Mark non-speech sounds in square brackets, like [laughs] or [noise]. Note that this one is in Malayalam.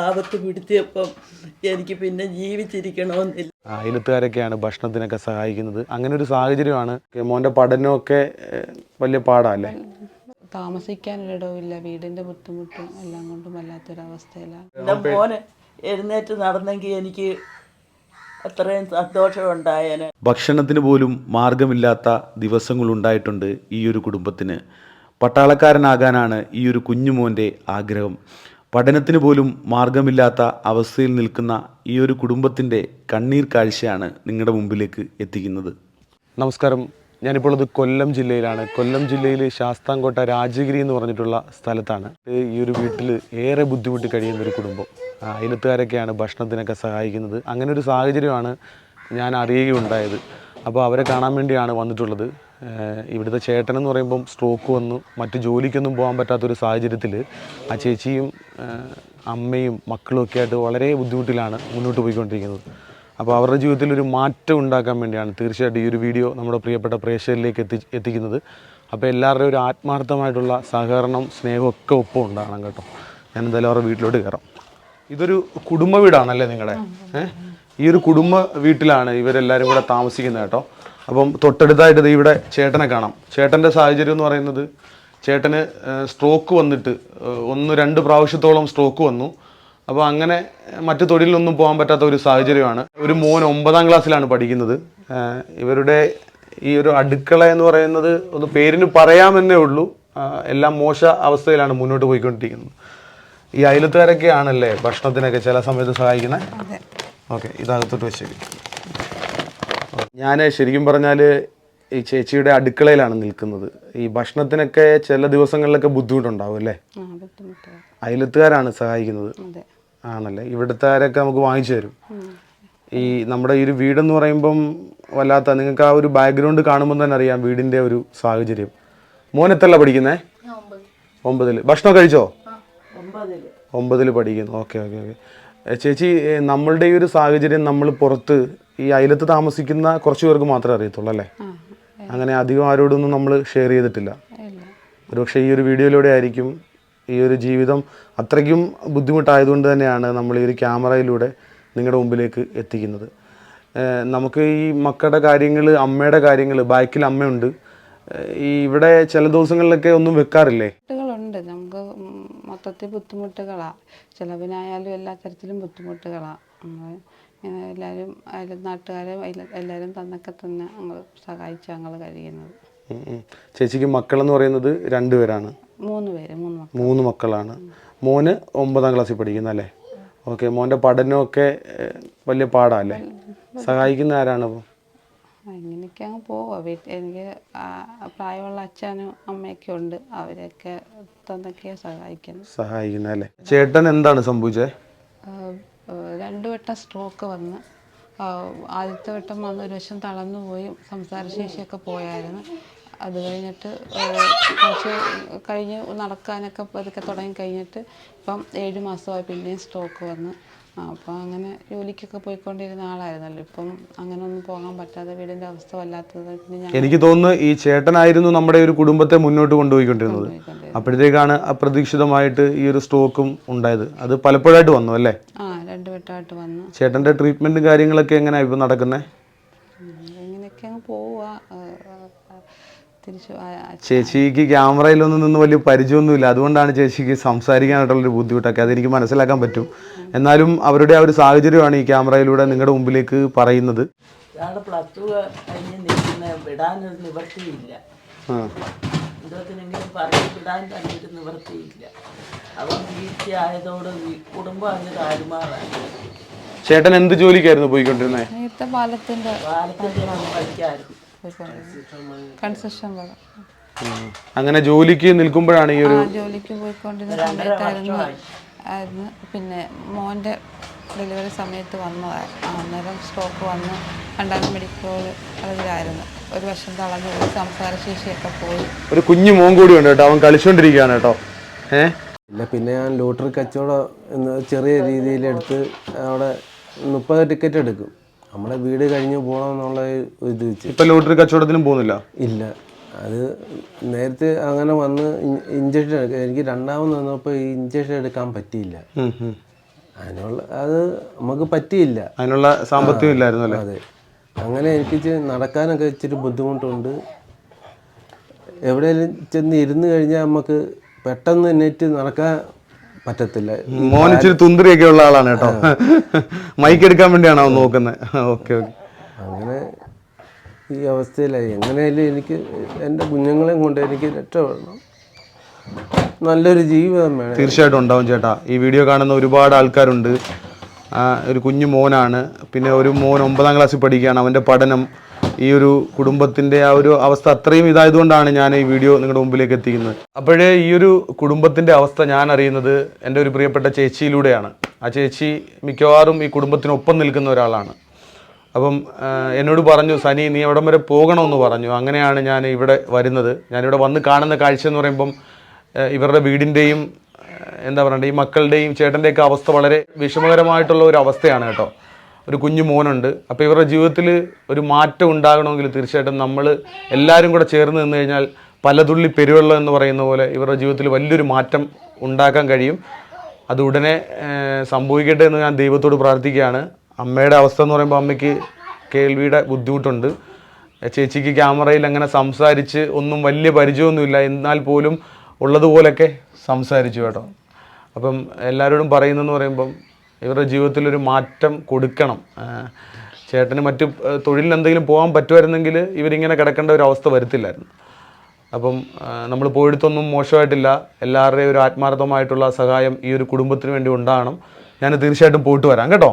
ആപത്ത് പിടുത്തിയപ്പം എനിക്ക് പിന്നെ ജീവിച്ചിരിക്കണമെന്നില്ല. അയലത്തുകാരൊക്കെയാണ് ഭക്ഷണത്തിനൊക്കെ സഹായിക്കുന്നത്. അങ്ങനെ ഒരു സാഹചര്യമാണ് മോന്റെ പഠനമൊക്കെ വലിയ പാടാല്ലേ? താമസിക്കാനൊരിടവുമില്ല വീടിന്റെ ബുദ്ധിമുട്ടും എല്ലാം കൊണ്ടും വല്ലാത്തൊരവസ്ഥയിലാണ്. എന്റെ മോന് എഴുന്നേറ്റ് നടന്നെങ്കിൽ എനിക്ക് അത്രയും സന്തോഷമുണ്ടായേനെ. ഭക്ഷണത്തിന് പോലും മാർഗമില്ലാത്ത ദിവസങ്ങളുണ്ടായിട്ടുണ്ട് ഈ ഒരു കുടുംബത്തിന്. പട്ടാളക്കാരനാകാനാണ് ഈ ഒരു കുഞ്ഞുമോന്റെ ആഗ്രഹം. പഠനത്തിന് പോലും മാർഗമില്ലാത്ത അവസ്ഥയിൽ നിൽക്കുന്ന ഈ ഒരു കുടുംബത്തിന്റെ കണ്ണീർ കാഴ്ചയാണ് നിങ്ങളുടെ മുമ്പിലേക്ക് എത്തിക്കുന്നത്. നമസ്കാരം. ഞാനിപ്പോൾ ഉള്ളത് കൊല്ലം ജില്ലയിലാണ്. കൊല്ലം ജില്ലയിൽ ശാസ്താംകോട്ട രാജഗിരി എന്ന് പറഞ്ഞിട്ടുള്ള സ്ഥലത്താണ്. ഈ ഒരു വീട്ടിൽ ഏറെ ബുദ്ധിമുട്ടി കഴിയുന്ന ഒരു കുടുംബം. അയലത്തുകാരൊക്കെയാണ് ഭക്ഷണത്തിനൊക്കെ സഹായിക്കുന്നത്. അങ്ങനെ ഒരു സാഹചര്യമാണ് ഞാൻ അറിയുകയുണ്ടായത്. അപ്പോൾ അവരെ കാണാൻ വേണ്ടിയാണ് വന്നിട്ടുള്ളത്. ഇവിടുത്തെ ചേട്ടൻ എന്ന് പറയുമ്പം സ്ട്രോക്ക് വന്നു. മറ്റ് ജോലിക്കൊന്നും പോകാൻ പറ്റാത്തൊരു സാഹചര്യത്തിൽ ആ ചേച്ചിയും അമ്മയും മക്കളും ഒക്കെ ആയിട്ട് വളരെ ബുദ്ധിമുട്ടിലാണ് മുന്നോട്ട് പോയിക്കൊണ്ടിരിക്കുന്നത്. അപ്പോൾ അവരുടെ ജീവിതത്തിൽ ഒരു മാറ്റം ഉണ്ടാക്കാൻ വേണ്ടിയാണ് തീർച്ചയായിട്ടും ഈ ഒരു വീഡിയോ നമ്മുടെ പ്രിയപ്പെട്ട പ്രേക്ഷകരിലേക്ക് എത്തി എത്തിക്കുന്നത്. അപ്പോൾ എല്ലാവരുടെയും ഒരു ആത്മാർത്ഥമായിട്ടുള്ള സഹകരണം സ്നേഹമൊക്കെ ഒപ്പം ഉണ്ടാകണം കേട്ടോ. ഞാൻ എന്തായാലും അവരുടെ വീട്ടിലോട്ട് കയറാം. ഇതൊരു കുടുംബ വീടാണല്ലേ നിങ്ങളുടെ ഏഹ് ഈ ഒരു കുടുംബ വീട്ടിലാണ് ഇവരെല്ലാവരും കൂടെ താമസിക്കുന്നത് കേട്ടോ. അപ്പം തൊട്ടടുത്തായിട്ട് ഇവിടെ ചേട്ടനെ കാണാം. ചേട്ടന്റെ സാഹചര്യം എന്ന് പറയുന്നത് ചേട്ടന് സ്ട്രോക്ക് വന്നിട്ട് ഒന്ന് രണ്ട് പ്രാവശ്യത്തോളം സ്ട്രോക്ക് വന്നു. അപ്പോൾ അങ്ങനെ മറ്റു തൊഴിലിലൊന്നും പോകാൻ പറ്റാത്ത ഒരു സാഹചര്യമാണ്. ഒരു മോൻ ഒമ്പതാം ക്ലാസ്സിലാണ് പഠിക്കുന്നത്. ഇവരുടെ ഈ ഒരു അടുക്കള എന്ന് പറയുന്നത് ഒന്ന് പേരിന് പറയാമെന്നേ ഉള്ളൂ. എല്ലാം മോശ അവസ്ഥയിലാണ് മുന്നോട്ട് പോയിക്കൊണ്ടിരിക്കുന്നത്. ഈ അയലത്തുകാരൊക്കെ ആണല്ലേ ഭക്ഷണത്തിനൊക്കെ ചില സമയത്ത് സഹായിക്കുന്നത്? ഓക്കെ ഇതകത്തോട്ട് വെച്ചേക്ക്. ഞാൻ ശരിക്കും പറഞ്ഞാൽ ഈ ചേച്ചിയുടെ അടുക്കളയിലാണ് നിൽക്കുന്നത്. ഈ ഭക്ഷണത്തിനൊക്കെ ചില ദിവസങ്ങളിലൊക്കെ ബുദ്ധിമുട്ടുണ്ടാവും അല്ലേ? അയലത്തുകാരാണ് സഹായിക്കുന്നത്. അതെ. ആണല്ലേ? ഇവിടുത്തുകാരൊക്കെ നമുക്ക് വാങ്ങിച്ചു തരും? ഈ നമ്മുടെ ഈ ഒരു വീടെന്ന് പറയുമ്പം വല്ലാത്ത നിങ്ങൾക്ക് ആ ഒരു ബാക്ക്ഗ്രൗണ്ട് കാണുമ്പോൾ തന്നെ അറിയാം വീടിന്റെ ഒരു സാഹചര്യം. മോൻ എത്രല്ല പഠിക്കുന്നേ? ഒമ്പതിൽ ഭക്ഷണം കഴിച്ചോ? ഒമ്പതിൽ പഠിക്കുന്നു. Okay okay okay. ചേച്ചി നമ്മളുടെ ഈ ഒരു സാഹചര്യം നമ്മൾ പുറത്ത് ഈ അയലത്ത് താമസിക്കുന്ന കുറച്ച് പേർക്ക് മാത്രമേ അറിയത്തുള്ളൂ അല്ലേ? അങ്ങനെ അധികം ആരോടൊന്നും നമ്മൾ ഷെയർ ചെയ്തിട്ടില്ല. ഒരുപക്ഷെ ഈ ഒരു വീഡിയോയിലൂടെ ആയിരിക്കും ഈ ഒരു ജീവിതം അത്രയ്ക്കും ബുദ്ധിമുട്ടായതുകൊണ്ട് തന്നെയാണ് നമ്മൾ ഈ ഒരു ക്യാമറയിലൂടെ നിങ്ങളുടെ മുമ്പിലേക്ക് എത്തിക്കുന്നത്. നമുക്ക് ഈ മക്കളുടെ കാര്യങ്ങൾ അമ്മയുടെ കാര്യങ്ങൾ ബാക്കിൽ അമ്മയുണ്ട്. ഈ ഇവിടെ ചില ദിവസങ്ങളിലൊക്കെ ഒന്നും വെക്കാറില്ലേ? ബുദ്ധിമുട്ടുകളുണ്ട് നമുക്ക് മൊത്തത്തിൽ ബുദ്ധിമുട്ടുകളാണ് ചിലവിനായാലും എല്ലാ തരത്തിലും ബുദ്ധിമുട്ടുകളാണ് നമ്മൾ എല്ലാവരും അയൽ നാട്ടുകാരും എല്ലാവരും തന്നൊക്കെ തന്നെ ഞങ്ങൾ സഹായിച്ച് ഞങ്ങൾ കഴിയുന്നത്. ചേച്ചിക്ക് മക്കളെന്ന് പറയുന്നത് രണ്ടുപേരാണ് മൂന്ന് പേര് മൂന്ന് മൂന്ന് മക്കളാണ്. മോന് ഒമ്പതാം ക്ലാസ്സിൽ പഠിക്കുന്ന അല്ലേ? ഓക്കെ മോന്റെ പഠനമൊക്കെ വലിയ പാടാല്ലേ സഹായിക്കുന്ന ആരാണ് അപ്പോൾ അങ്ങനെയൊക്കെ അങ്ങ് പോവുക വീട്ടിൽ എനിക്ക് പ്രായമുള്ള അച്ഛനും അമ്മയൊക്കെ ഉണ്ട്. അവരെയൊക്കെ തന്നൊക്കെയാണ് സഹായിക്കുന്നത്. സഹായിക്കുന്ന അല്ലേ? ചേട്ടൻ എന്താണ് സംഭവിച്ചത് രണ്ട് വട്ടം സ്ട്രോക്ക് വന്ന്. ആദ്യത്തെ വട്ടം വന്ന് ഒരു വശം തളർന്നു പോയി സംസാരശേഷിയൊക്കെ പോയായിരുന്നു. അത് കഴിഞ്ഞിട്ട് കുറച്ച് കഴിഞ്ഞ് നടക്കാനൊക്കെ പതുക്കെ തുടങ്ങി കഴിഞ്ഞിട്ട് ഇപ്പം ഏഴ് മാസമായി പിന്നെയും സ്ട്രോക്ക് വന്ന്. അപ്പോൾ അപ്പം അങ്ങനെ ജോലിക്കൊക്കെ പോയിക്കൊണ്ടിരുന്ന ആളായിരുന്നല്ലോ. ഇപ്പം അങ്ങനെ ഒന്നും പോകാൻ പറ്റാതെ വീടിന്റെ അവസ്ഥ വല്ലാത്തത് എനിക്ക് തോന്നുന്നു ഈ ചേട്ടനായിരുന്നു നമ്മുടെ ഒരു കുടുംബത്തെ മുന്നോട്ട് കൊണ്ടുപോയിക്കൊണ്ടിരുന്നത്. പോയിക്കൊണ്ടിരുന്നത് അപ്പോഴത്തേക്കാണ് അപ്രതീക്ഷിതമായിട്ട് ഈ ഒരു സ്ട്രോക്കും ഉണ്ടായത്. അത് പലപ്പോഴായിട്ട് വന്നു അല്ലേ? ആ വട്ടമായിട്ട് വന്നു. ചേട്ടന്റെ ട്രീറ്റ്മെന്റും കാര്യങ്ങളൊക്കെ എങ്ങനെയാണ് ഇപ്പം നടക്കുന്നത് അങ്ങ് പോവുക തിരിച്ചു ചേച്ചിക്ക് ക്യാമറയിലൊന്നും നിന്ന് വലിയ പരിചയമൊന്നുമില്ല. അതുകൊണ്ടാണ് ചേച്ചിക്ക് സംസാരിക്കാനായിട്ടുള്ളൊരു ബുദ്ധിമുട്ടൊക്കെ അതെനിക്ക് മനസ്സിലാക്കാൻ പറ്റും. എന്നാലും അവരുടെ ആ ഒരു സാഹചര്യമാണ് ഈ ക്യാമറയിലൂടെ നിങ്ങളുടെ മുമ്പിലേക്ക് പറയുന്നത്. പ്ലസ് ടു കഴിഞ്ഞ് നിൽക്കുന്ന വിടാനൊരു നിവൃത്തിയില്ല. എന്തോത്തിനെങ്കിലും പറഞ്ഞ് വിടാൻ തന്നെ ഒരു നിവൃത്തിയില്ല. അവൻ വീഴ്ച ആയതോട് കുടുംബം അങ്ങ് താരുമാറാണ് ചേട്ടൻ എന്ത് ജോലിക്കായിരുന്നു പോയിക്കൊണ്ടിരുന്നത് നേരത്തെ പാലത്തിന്റെ കാലത്തിന്റെ പഠിക്കായിരുന്നു. കൺസ്ട്രക്ഷൻ വക. അങ്ങനെ ജോലിക്ക് നിൽക്കുമ്പോഴാണ് ഈ ഒരു ആ ജോലിക്ക് പോയിക്കൊണ്ടിരുന്ന സമയത്തായിരുന്നു ആയിരുന്നു. പിന്നെ മോന്റെ ഡെലിവറി സമയത്ത് വന്നതായിരുന്നു ആ, അന്നേരം സ്ട്രോക്ക് വന്ന് രണ്ടാം മെഡിക്കൽ അതിലായിരുന്നു ഒരു വർഷം തളർന്നു പോയി സംസാരശേഷിയൊക്കെ പോയി. ഒരു കുഞ്ഞു മോൻ കൂടി ഉണ്ട് കേട്ടോ. അവൻ കളിച്ചുകൊണ്ടിരിക്കുകയാണ് കേട്ടോ. ഏ? ഇല്ല പിന്നെ ഞാൻ ലോട്ടറി കച്ചവടം എന്ന് ചെറിയ രീതിയിലെടുത്ത് അവിടെ മുപ്പത് ടിക്കറ്റ് എടുക്കും. നമ്മുടെ വീട് കഴിഞ്ഞ് പോകണം എന്നുള്ള ഒരു ഇത് വെച്ച്. ഇപ്പൊ ലോട്ടറി കച്ചവടത്തിനും പോകുന്നില്ല? ഇല്ല. അത് നേരത്തെ അങ്ങനെ വന്ന് ഇഞ്ചക്ഷൻ എടുക്കുക എനിക്ക് രണ്ടാമത് വന്നപ്പോൾ ഈ ഇഞ്ചക്ഷൻ എടുക്കാൻ പറ്റിയില്ല. അതിനുള്ള അത് നമുക്ക് പറ്റിയില്ല. അതിനുള്ള സാമ്പത്തികം ഇല്ലായിരുന്നു അതെ. അങ്ങനെ എനിക്ക് നടക്കാനൊക്കെ ഇച്ചിരി ബുദ്ധിമുട്ടുണ്ട്. എവിടെയെങ്കിലും ചെന്ന് ഇരുന്ന് കഴിഞ്ഞാൽ നമുക്ക് പെട്ടെന്ന് എണീറ്റ് നടക്കാൻ പറ്റത്തില്ല. മോൻ ഇച്ചിരി തുന്തിരിയൊക്കെ ഉള്ള ആളാണ് കേട്ടോ. മൈക്ക് [laughs] എടുക്കാൻ വേണ്ടിയാണോ നോക്കുന്നത് ഓക്കെ ഓക്കെ അങ്ങനെ ഈ അവസ്ഥയിലായി. എങ്ങനെയായാലും എനിക്ക് എന്റെ കുഞ്ഞുങ്ങളെയും കൊണ്ട് എനിക്ക് രക്ഷപ്പെടണം നല്ലൊരു ജീവിതം വേണം. തീർച്ചയായിട്ടും ഉണ്ടാവും ചേട്ടാ. ഈ വീഡിയോ കാണുന്ന ഒരുപാട് ആൾക്കാരുണ്ട്. ഒരു കുഞ്ഞു മോനാണ്. പിന്നെ ഒരു മോൻ ഒമ്പതാം ക്ലാസ്സിൽ പഠിക്കുകയാണ്. അവന്റെ പഠനം ഈ ഒരു കുടുംബത്തിന്റെ ആ ഒരു അവസ്ഥ അത്രയും ഇതായതുകൊണ്ടാണ് ഞാൻ ഈ വീഡിയോ നിങ്ങളുടെ മുമ്പിലേക്ക് എത്തിക്കുന്നത്. അപ്പോഴേ ഈ ഒരു കുടുംബത്തിന്റെ അവസ്ഥ ഞാൻ അറിയുന്നത് എന്റെ ഒരു പ്രിയപ്പെട്ട ചേച്ചിയിലൂടെയാണ്. ആ ചേച്ചി മിക്കവാറും ഈ കുടുംബത്തിനൊപ്പം നിൽക്കുന്ന ഒരാളാണ്. അപ്പം എന്നോട് പറഞ്ഞു സനി നീ എവിടം വരെ പോകണമെന്ന് പറഞ്ഞു. അങ്ങനെയാണ് ഞാൻ ഇവിടെ വരുന്നത്. ഞാനിവിടെ വന്ന് കാണുന്ന കാഴ്ച എന്ന് പറയുമ്പം ഇവരുടെ വീടിന്റെയും എന്താ പറയണ്ടേ ഈ മക്കളുടെയും ചേട്ടന്റെയൊക്കെ അവസ്ഥ വളരെ വിഷമകരമായിട്ടുള്ള ഒരു അവസ്ഥയാണ് കേട്ടോ. ഒരു കുഞ്ഞു മോനുണ്ട്. അപ്പോൾ ഇവരുടെ ജീവിതത്തിൽ ഒരു മാറ്റം ഉണ്ടാകണമെങ്കിൽ തീർച്ചയായിട്ടും നമ്മൾ എല്ലാവരും കൂടെ ചേർന്ന് നിന്ന് കഴിഞ്ഞാൽ പലതുള്ളി പെരുവെള്ളം എന്ന് പറയുന്ന പോലെ ഇവരുടെ ജീവിതത്തിൽ വലിയൊരു മാറ്റം ഉണ്ടാക്കാൻ കഴിയും. അത് ഉടനെ സംഭവിക്കട്ടെ എന്ന് ഞാൻ ദൈവത്തോട് പ്രാർത്ഥിക്കുകയാണ്. അമ്മയുടെ അവസ്ഥ എന്ന് പറയുമ്പോൾ അമ്മയ്ക്ക് കേൾവിയുടെ ബുദ്ധിമുട്ടുണ്ട്. ചേച്ചിക്ക് ക്യാമറയിൽ അങ്ങനെ സംസാരിച്ച് ഒന്നും വലിയ പരിചയമൊന്നുമില്ല. എന്നാൽ പോലും ഉള്ളതുപോലൊക്കെ സംസാരിച്ചു കേട്ടോ. അപ്പം എല്ലാവരോടും പറയുന്നതെന്ന് പറയുമ്പം ഇവരുടെ ജീവിതത്തിലൊരു മാറ്റം കൊടുക്കണം. ചേട്ടന് മറ്റു തൊഴിലിന് എന്തെങ്കിലും പോകാൻ പറ്റുമായിരുന്നെങ്കിൽ ഇവരിങ്ങനെ കിടക്കേണ്ട ഒരു അവസ്ഥ വരത്തില്ലായിരുന്നു. അപ്പം നമ്മൾ പോയിടത്തൊന്നും മോശമായിട്ടില്ല. എല്ലാവരുടെയും ഒരു ആത്മാർത്ഥമായിട്ടുള്ള സഹായം ഈ ഒരു കുടുംബത്തിന് വേണ്ടി ഉണ്ടാകണം. ഞാൻ തീർച്ചയായിട്ടും പോയിട്ട് വരാം കേട്ടോ.